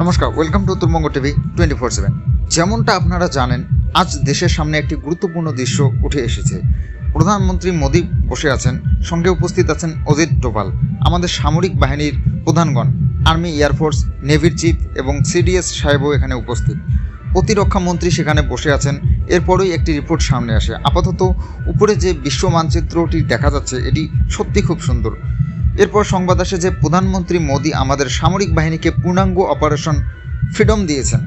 নমস্কার welcome to Uttarbanga TV twenty four seven যেমনটা আপনারা জানেন, আজ দেশের সামনে একটি গুরুত্বপূর্ণ দৃশ্য উঠে এসেছে। প্রধানমন্ত্রী মোদী বসে আছেন, সঙ্গে উপস্থিত আছেন অজিত ডোভাল, আমাদের সামরিক বাহিনীর প্রধানগণ, আর্মি এয়ারফোর্স নেভির চিফ এবং সিডিএস সাহেবও এখানে উপস্থিত। প্রতিরক্ষা মন্ত্রী সেখানে বসে আছেন, এরপরই একটি রিপোর্ট সামনে আসে। আপাতত উপরে যে বিশ্ব মানচিত্রটি দেখা যাচ্ছে, এটি সত্যি খুব সুন্দর। এরপর সংবাদ আসে যে প্রধানমন্ত্রী মোদী আমাদের সামরিক বাহিনীকে পূর্ণাঙ্গ অপারেশন ফ্রিডম দিয়েছেন।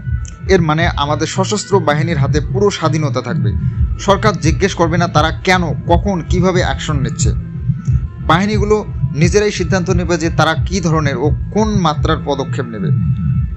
এর মানে আমাদের সশস্ত্র বাহিনীর হাতে পুরো স্বাধীনতা থাকবে। সরকার জিজ্ঞেস করবে না তারা কেন, কখন, কীভাবে অ্যাকশন নিচ্ছে। বাহিনীগুলো নিজেরাই সিদ্ধান্ত নেবে যে তারা কী ধরনের ও কোন মাত্রার পদক্ষেপ নেবে।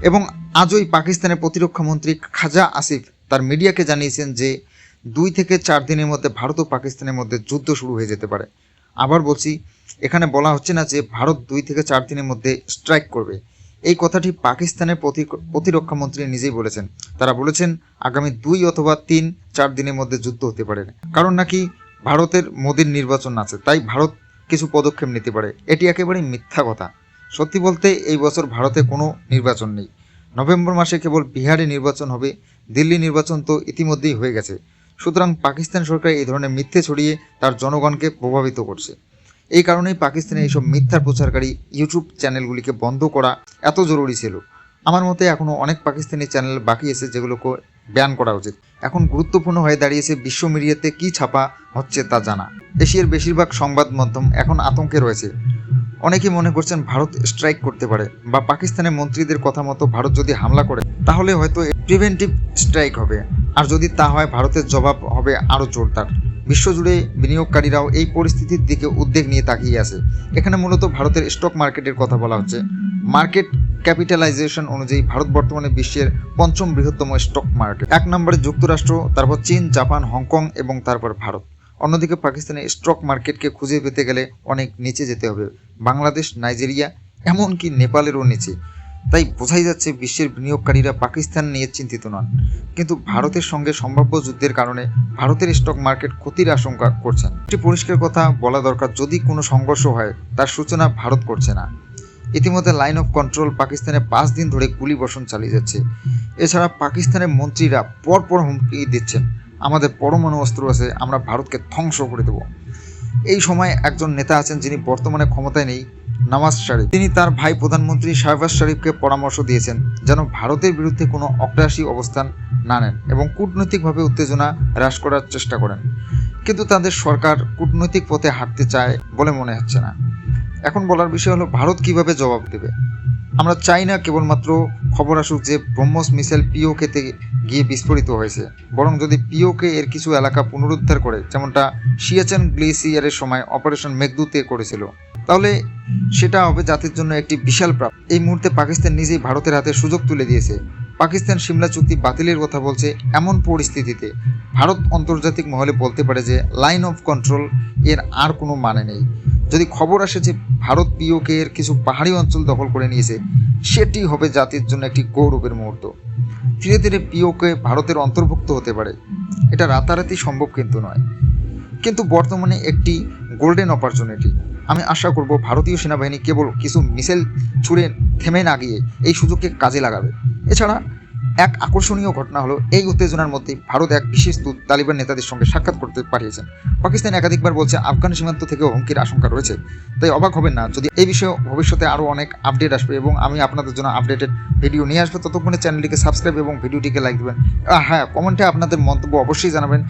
এবং আজই পাকিস্তানের প্রতিরক্ষা মন্ত্রী খাজা আসিফ তার মিডিয়াকে জানিয়েছেন যে দুই থেকে চার দিনের মধ্যে ভারত ও পাকিস্তানের মধ্যে যুদ্ধ শুরু হয়ে যেতে পারে। আবার বলছি, এখানে বলা হচ্ছে না যে ভারত দুই থেকে চার দিনের মধ্যে স্ট্রাইক করবে। এই কথাটি পাকিস্তানের প্রতি- প্রতিরক্ষা মন্ত্রী নিজেই বলেছেন। তারা বলেছেন, আগামী দুই অথবা তিন, চার দিনের মধ্যে যুদ্ধ হতে পারে। কারণ নাকি ভারতের মোদীর নির্বাচন আছে, তাই ভারত কিছু পদক্ষেপ নিতে পারে। এটি একেবারেই মিথ্যা কথা। সত্যি বলতে, এই বছর ভারতে কোনো নির্বাচন নেই। নভেম্বর মাসে কেবল বিহারে নির্বাচন হবে, দিল্লি নির্বাচন তো ইতিমধ্যেই হয়ে গেছে। সুতরাং পাকিস্তান সরকার এই ধরনের মিথ্যে ছড়িয়ে তার জনগণকে প্রভাবিত করছে। এই কারণেই পাকিস্তানের এইসব মিথ্যার প্রচারকারী ইউটিউব চ্যানেলগুলিকে বন্ধ করা এত জরুরি ছিল। আমার মতে এখনও অনেক পাকিস্তানি চ্যানেল বাকি আছে যেগুলোকে ব্যান করা উচিত। এখন গুরুত্বপূর্ণ হয়ে দাঁড়িয়েছে বিশ্ব মিডিয়াতে কী ছাপা হচ্ছে তা জানা। এশিয়ার বেশিরভাগ সংবাদ মাধ্যম এখন আতঙ্কে রয়েছে। অনেকেই মনে করছেন ভারত স্ট্রাইক করতে পারে বা পাকিস্তানের মন্ত্রীদের কথা মতো ভারত যদি হামলা করে, তাহলে হয়তো প্রিভেন্টিভ স্ট্রাইক হবে। আর যদি তা হয়, ভারতের জবাব হবে আরও জোরদার। বিশ্বজুড়ে বিনিয়োগকারীরাও এই পরিস্থিতির দিকে উদ্বেগ নিয়ে তাকিয়ে আছে। এখানে মূলত ভারতের স্টক মার্কেটের কথা বলা হচ্ছে। মার্কেট ক্যাপিটালাইজেশন অনুযায়ী ভারত বর্তমানে বিশ্বের পঞ্চম বৃহত্তম স্টক মার্কেট এক নম্বরে যুক্তরাষ্ট্র, তারপর চীন, জাপান, হংকং এবং তারপর ভারত। অন্যদিকে পাকিস্তানের স্টক মার্কেটকে খুঁজে পেতে গেলে অনেক নিচে যেতে হবে। বাংলাদেশ, নাইজেরিয়া, এমনকি নেপালেরও নিচে। তাই বোঝাই যাচ্ছে বিশ্বের বিনিয়োগকারীরা পাকিস্তান নিয়ে চিন্তিত নন। কিন্তু ভারতের সঙ্গে সম্ভাব্য যুদ্ধের কারণে ভারতের স্টক মার্কেট ক্ষতির আশঙ্কা করছেন। একটি পরিষ্কার কথা বলা দরকার, যদি কোনো সংঘর্ষ হয়, তার সূচনা ভারত করছে না। ইতিমধ্যে লাইন অফ কন্ট্রোল পাকিস্তানে পাঁচ দিন ধরে গুলি বর্ষণ চালিয়ে যাচ্ছে। এছাড়া পাকিস্তানের মন্ত্রীরা পরপর হুমকি দিচ্ছেন। আমাদের পরমাণু অস্ত্র আছে, আমরা ভারতকে ধ্বংস করে দেব। এই সময় একজন নেতা আছেন যিনি বর্তমানে ক্ষমতায় নেই নওয়াজ শরীফ। তিনি তার ভাই প্রধানমন্ত্রী শাহবাজ শরীফকে পরামর্শ দিয়েছেন যেন ভারতের বিরুদ্ধে কোনো অগ্রাসী অবস্থান না নেন এবং কূটনৈতিকভাবে উত্তেজনা হ্রাস করার চেষ্টা করেন। কিন্তু তাদের সরকার কূটনৈতিক পথে হাঁটতে চায় বলে মনে হচ্ছে না। এখন বলার বিষয় হলো, ভারত কীভাবে জবাব দেবে? আমরা চাই না কেবলমাত্র খবর আসুক যে ব্রহ্মস মিসাইল পিওকেতে গিয়ে বিস্ফোরিত হয়েছে, বরং যদি পিওকে এর কিছু এলাকা পুনরুদ্ধার করে, যেমনটা সিয়াচেন গ্লেসিয়ারের সময় অপারেশন মেঘদূতে করেছিল, তাহলে সেটা হবে জাতির জন্য একটি বিশাল প্রাপ্ত। এই মুহূর্তে পাকিস্তান নিজেই ভারতের হাতে সুযোগ তুলে দিয়েছে। পাকিস্তান সিমলা চুক্তি বাতিলের কথা বলছে এমন পরিস্থিতিতে। ভারত আন্তর্জাতিক মহলে বলতে পারে যে লাইন অফ কন্ট্রোল এর আর কোনো মানে নেই। যদি খবর আসে যে ভারত পিওকে এর কিছু পাহাড়ি অঞ্চল দখল করে নিয়েছে, সেটি হবে জাতির জন্য একটি গৌরবের মুহূর্ত। ধীরে ধীরে পিওকে ভারতের অন্তর্ভুক্ত হতে পারে। এটা রাতারাতি সম্ভব কিন্তু নয়। কিন্তু বর্তমানে একটি গোল্ডেন অপরচুনিটি আমি আশা করব ভারতীয় সেনাবাহিনী কেবল কিছু মিসাইল ছুড়ে থেমে না গিয়ে এই সুযোগকে কাজে লাগাবে। এছাড়া এক আকর্ষণীয় ঘটনা হলো, এই উত্তেজনার মধ্যে ভারত এক বিশেষ দূত তালিবান নেতাদের সঙ্গে সাক্ষাৎ করতে পাঠিয়েছেন পাকিস্তান একাধিকবার বলছে, আফগান সীমান্ত থেকেও হুমকির আশঙ্কা রয়েছে। তাই অবাক হবেন না, যদি এই বিষয়ে ভবিষ্যতে আরও অনেক আপডেট আসবে এবং আমি আপনাদের জন্য আপডেটেড ভিডিও নিয়ে আসব, ততক্ষণে চ্যানেলটিকে সাবস্ক্রাইব এবং ভিডিওটিকে লাইক দেবেন। হ্যাঁ কমেন্টে আপনাদের মন্তব্য অবশ্যই জানাবেন।